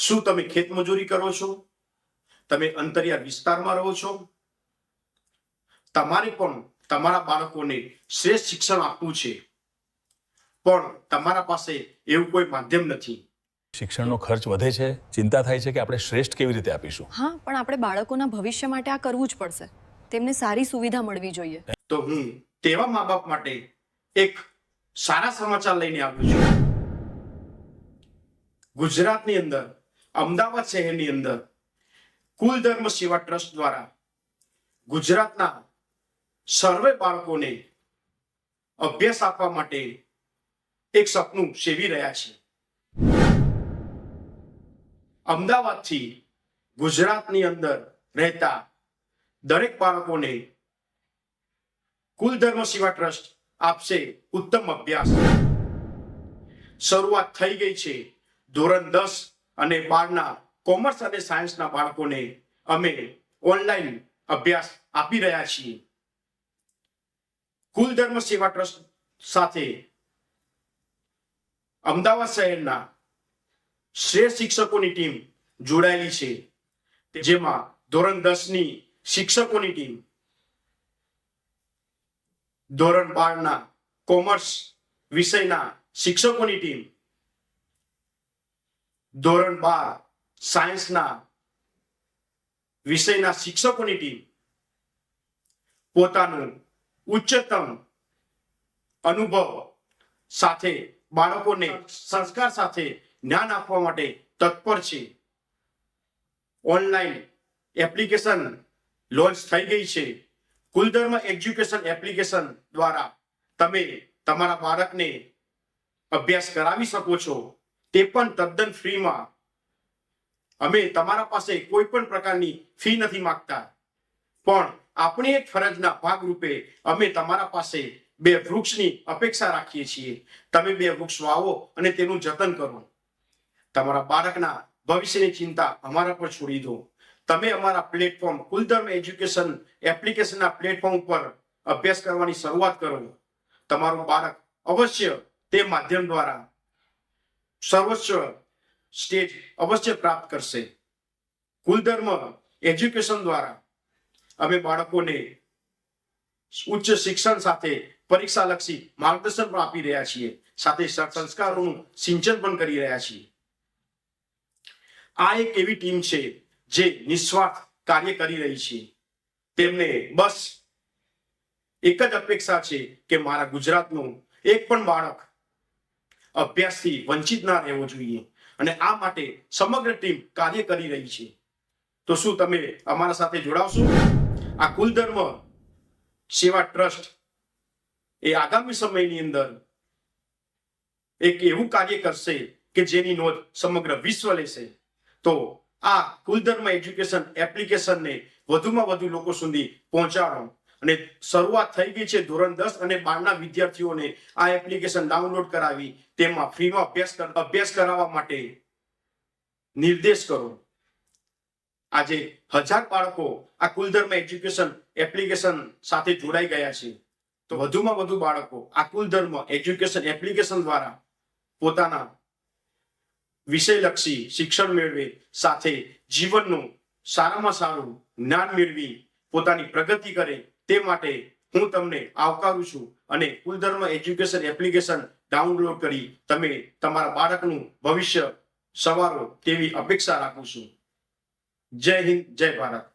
શું તમે ખેતમજૂરી કરો છો? તમે અંતરિયાળ વિસ્તારમાં રહો છો? તમારે પણ તમારા બાળકોને શ્રેષ્ઠ શિક્ષણ આપવું છે. પણ તમારા પાસે એવું કોઈ માધ્યમ નથી. શિક્ષણનો ખર્ચ વધે છે? ચિંતા થાય છે કે આપણે શ્રેષ્ઠ કેવી રીતે આપીશું? હા પણ આપણે બાળકોના ભવિષ્ય માટે આ કરવું જ પડશે. તેમને સારી સુવિધા મળવી જોઈએ. તો હું તેવા મા બાપ માટે એક સારા સમાચાર લઈને આવ્યો છું. ગુજરાતની અંદર અમદાવાદ શહેરની અંદર કુલ ધર્મ સેવા ટ્રસ્ટ દ્વારા ગુજરાતના સર્વે બાળકોને અભ્યાસ આપવા માટે એક સપનું સેવી રહ્યા છે. અમદાવાદથી ગુજરાતની અંદર રહેતા દરેક બાળકોને કુલ ધર્મ સેવા ટ્રસ્ટ આપશે ઉત્તમ અભ્યાસ. શરૂઆત થઈ ગઈ છે ધોરણ દસ અને બારના કોમર્સ અને સાયન્સના બાળકોને અમે ઓનલાઈન અભ્યાસ આપી રહ્યા છીએ. કુલ ધર્મ સેવા ટ્રસ્ટ સાથે અમદાવાદ શહેરના શ્રેષ્ઠ શિક્ષકોની ટીમ જોડાયેલી છે. જેમાં ધોરણ દસની શિક્ષકોની ટીમ, ધોરણ બારના કોમર્સ વિષયના શિક્ષકોની ટીમ ધોરણ બાર, સાયન્સના વિષયના શિક્ષકોની ટીમ પોતાનું ઉચ્ચતમ અનુભવ સાથે, બાળકોને સંસ્કાર સાથે જ્ઞાન આપવા માટે તત્પર છે. ઓનલાઈન એપ્લિકેશન લોન્ચ થઈ ગઈ છે. કુલધર્મ એજ્યુકેશન એપ્લિકેશન દ્વારા તમે તમારા બાળકને અભ્યાસ કરાવી શકો છો. તે પણ તદ્દન ફ્રીમાં. અમે તમારા પાસે કોઈ પણ પ્રકારની ફી નથી માંગતા. પણ આપણી એક ફરજના ભાગરૂપે અમે તમારા પાસે બે વૃક્ષની અપેક્ષા રાખીએ છીએ. તમે બે વૃક્ષ વાવો અને તેનું જતન કરો. તમારા બાળકના ભવિષ્યની ચિંતા અમારા પર છોડી દો. તમે અમારા પ્લેટફોર્મ, કુલધર્મ એજ્યુકેશન એપ્લિકેશનના પ્લેટફોર્મ પર અભ્યાસ કરવાની શરૂઆત કરો. તમારું બાળક અવશ્ય તે માધ્યમ દ્વારા સર્વોચ્ચ સ્ટેજ અવશ્ય પ્રાપ્ત કરશે. કુલધર્મ એજ્યુકેશન દ્વારા અમે બાળકોને ઉચ્ચ શિક્ષણ સાથે પરીક્ષાલક્ષી માર્ગદર્શન પણ આપી રહ્યા છીએ. સાથે સંસ્કારોનું સિંચન પણ કરી રહ્યા છીએ. આ એક એવી ટીમ છે જે નિસ્વાર્થ કાર્ય કરી રહી છે. તેમને બસ એક જ અપેક્ષા છે કે મારા ગુજરાતનું એક પણ બાળક અભ્યાસથી વંચિત ના રહેવો જોઈએ. અને આ માટે સમગ્ર ટીમ કાર્ય કરી રહી છે. તો શું તમે અમારા સાથે જોડાવશો? આ કુલધર્મ સેવા ટ્રસ્ટ એ આગામી સમયની અંદર એક એવું કાર્ય કરશે કે જેની નોંધ સમગ્ર વિશ્વ લેશે. તો આ કુલધર્મ એજ્યુકેશન એપ્લિકેશનને વધુમાં વધુ લોકો સુધી પહોંચાડો. અને શરૂઆત થઈ ગઈ છે ધોરણ દસ અને બારના વિદ્યાર્થીઓને આ એપ્લિકેશન ડાઉનલોડ કરાવી, તેમાં ફ્રીમાં અભ્યાસ અભ્યાસ કરાવવા માટે નિર્દેશ કરો. આજે હજાર બાળકો આ કુલધર્મ એજ્યુકેશન એપ્લિકેશન સાથે જોડાઈ ગયા છે. તો વધુમાં વધુ બાળકો આ કુલધર્મ એજ્યુકેશન એપ્લિકેશન દ્વારા પોતાના વિષયલક્ષી શિક્ષણ મેળવે, સાથે જીવનનું સારામાં સારું જ્ઞાન મેળવી પોતાની પ્રગતિ કરે તે માટે હું તમને આવકારું છું અને કુલધર્મ એજ્યુકેશન એપ્લિકેશન ડાઉનલોડ કરી તમે તમારા બાળકનું ભવિષ્ય સવારો તેવી અપેક્ષા રાખું છું. જય હિન્દ, જય ભારત.